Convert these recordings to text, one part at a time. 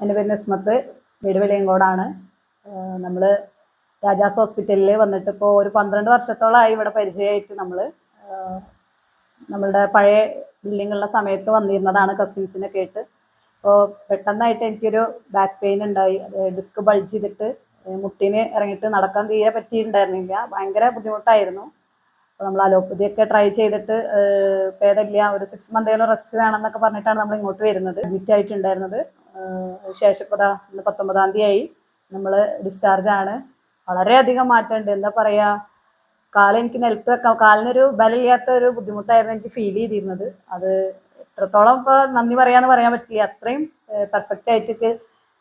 എന്റെ പേര് നിസ്മത്ത് വീട് വെളിയങ്കോടാണ്. നമ്മൾ രാജാസ് ഹോസ്പിറ്റലിൽ വന്നിട്ട് ഇപ്പോൾ ഒരു പന്ത്രണ്ട് വർഷത്തോളമായി ഇവിടെ പരിചയമായിട്ട് നമ്മൾ നമ്മളുടെ പഴയ ബിൽഡിങ്ങുള്ള സമയത്ത് വന്നിരുന്നതാണ് കസിൻസിനെ കേട്ട്. അപ്പോൾ പെട്ടെന്നായിട്ട് എനിക്കൊരു ബാക്ക് പെയിൻ ഉണ്ടായി. ഡിസ്ക് ബൾജ് ചെയ്തിട്ട് മുട്ടിന് ഇറങ്ങിയിട്ട് നടക്കാൻ തീരെ പറ്റിയിട്ടുണ്ടായിരുന്നില്ല. ഭയങ്കര ബുദ്ധിമുട്ടായിരുന്നു. അപ്പോൾ നമ്മൾ അലോപ്പതിയൊക്കെ ട്രൈ ചെയ്തിട്ട് ഭേദമില്ല ഒരു സിക്സ് മന്തേലും റെസ്റ്റ് വേണമെന്നൊക്കെ പറഞ്ഞിട്ടാണ് നമ്മൾ ഇങ്ങോട്ട് വരുന്നത്. അഡ്മിറ്റ് ആയിട്ടുണ്ടായിരുന്നത്. ഏഹ് ശേഷം ഇപ്പോൾ ദാ ഇന്ന് പത്തൊമ്പതാം തീയതി ആയി. നമ്മൾ ഡിസ്ചാർജാണ് വളരെയധികം മാറ്റമുണ്ട്. എന്താ പറയുക കാലം എനിക്ക് നിലത്ത് വെക്കാം കാലിനൊരു ബലമില്ലാത്ത ഒരു ബുദ്ധിമുട്ടായിരുന്നു എനിക്ക് ഫീൽ ചെയ്തിരുന്നത്. അത് എത്രത്തോളം ഇപ്പോൾ നന്ദി പറയാന്ന് പറയാൻ പറ്റില്ല. അത്രയും പെർഫെക്റ്റ് ആയിട്ട്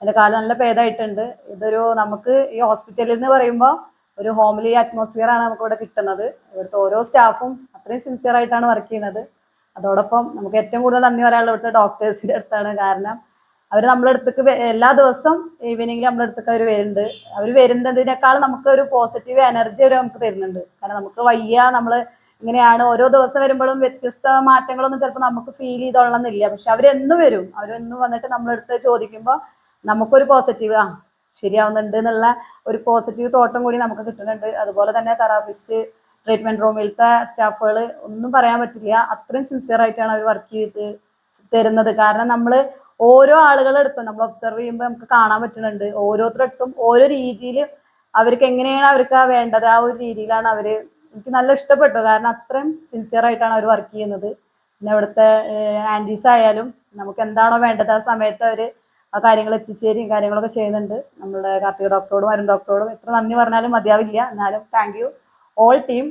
എന്റെ കാൽ നല്ല ഭേദമായിട്ടുണ്ട് ഇതൊരു നമുക്ക് ഈ ഹോസ്പിറ്റലിൽ എന്ന് പറയുമ്പോൾ ഒരു ഹോംലി അറ്റ്മോസ്ഫിയർ ആണ് നമുക്ക് ഇവിടെ കിട്ടുന്നത്. ഇവിടുത്തെ ഓരോ സ്റ്റാഫും അത്രയും സിൻസിയർ ആയിട്ടാണ് വർക്ക് ചെയ്യുന്നത്. അതോടൊപ്പം നമുക്ക് ഏറ്റവും കൂടുതൽ നന്ദി പറയാനുള്ള ഇവിടുത്തെ ഡോക്ടേഴ്സിന്റെ അടുത്താണ്. കാരണം അവർ നമ്മളെ അടുത്തേക്ക് എല്ലാ ദിവസവും ഈവനിങ്ങിൽ നമ്മളെ അടുത്തേക്ക് അവർ വരുന്നുണ്ട്. അവർ വരുന്നതിനേക്കാൾ നമുക്ക് ഒരു പോസിറ്റീവ് എനർജി അവർ നമുക്ക് തരുന്നുണ്ട്. കാരണം നമുക്ക് വയ്യ നമ്മൾ ഇങ്ങനെയാണ്. ഓരോ ദിവസം വരുമ്പോഴും വ്യത്യസ്ത മാറ്റങ്ങളൊന്നും ചിലപ്പോൾ നമുക്ക് ഫീൽ ചെയ്തോളണമെന്നില്ല പക്ഷെ അവരെന്നും വരും. അവരെന്നും വന്നിട്ട് നമ്മളെടുത്ത് ചോദിക്കുമ്പോൾ നമുക്കൊരു പോസിറ്റീവ് ആ ശരിയാവുന്നുണ്ട് എന്നുള്ള ഒരു പോസിറ്റീവ് തോട്ടം കൂടി നമുക്ക് കിട്ടുന്നുണ്ട്. അതുപോലെ തന്നെ തെറാപ്പിസ്റ്റ് ട്രീറ്റ്മെന്റ് റൂമിലത്തെ സ്റ്റാഫുകൾ ഒന്നും പറയാൻ പറ്റില്ല. അത്രയും സിൻസിയർ ആയിട്ടാണ് അവർ വർക്ക് ചെയ്ത് തരുന്നത്. കാരണം നമ്മൾ ഓരോ ആളുകളെ എടുത്തും നമ്മൾ ഒബ്സർവ് ചെയ്യുമ്പോൾ നമുക്ക് കാണാൻ പറ്റുന്നുണ്ട്. ഓരോരുത്തരടുത്തും ഓരോ രീതിയിൽ അവർക്ക് എങ്ങനെയാണ് അവർക്ക് വേണ്ടത്? ആ ഒരു രീതിയിലാണ് അവർ എനിക്ക് നല്ല ഇഷ്ടപ്പെട്ടു. കാരണം അത്രയും സിൻസിയർ ആയിട്ടാണ് അവർ വർക്ക് ചെയ്യുന്നത്. പിന്നെ അവിടുത്തെ ആന്റീസ് ആയാലും നമുക്ക് എന്താണോ വേണ്ടത് ആ സമയത്ത് അവർ ആ കാര്യങ്ങൾ എത്തിച്ചേരും കാര്യങ്ങളൊക്കെ ചെയ്യുന്നുണ്ട്. നമ്മുടെ കാർത്തിക ഡോക്ടറോടും അരുൺ ഡോക്ടറോടും എത്ര നന്ദി പറഞ്ഞാലും മതിയാവില്ല. എന്നാലും താങ്ക് യു ഓൾ ടീം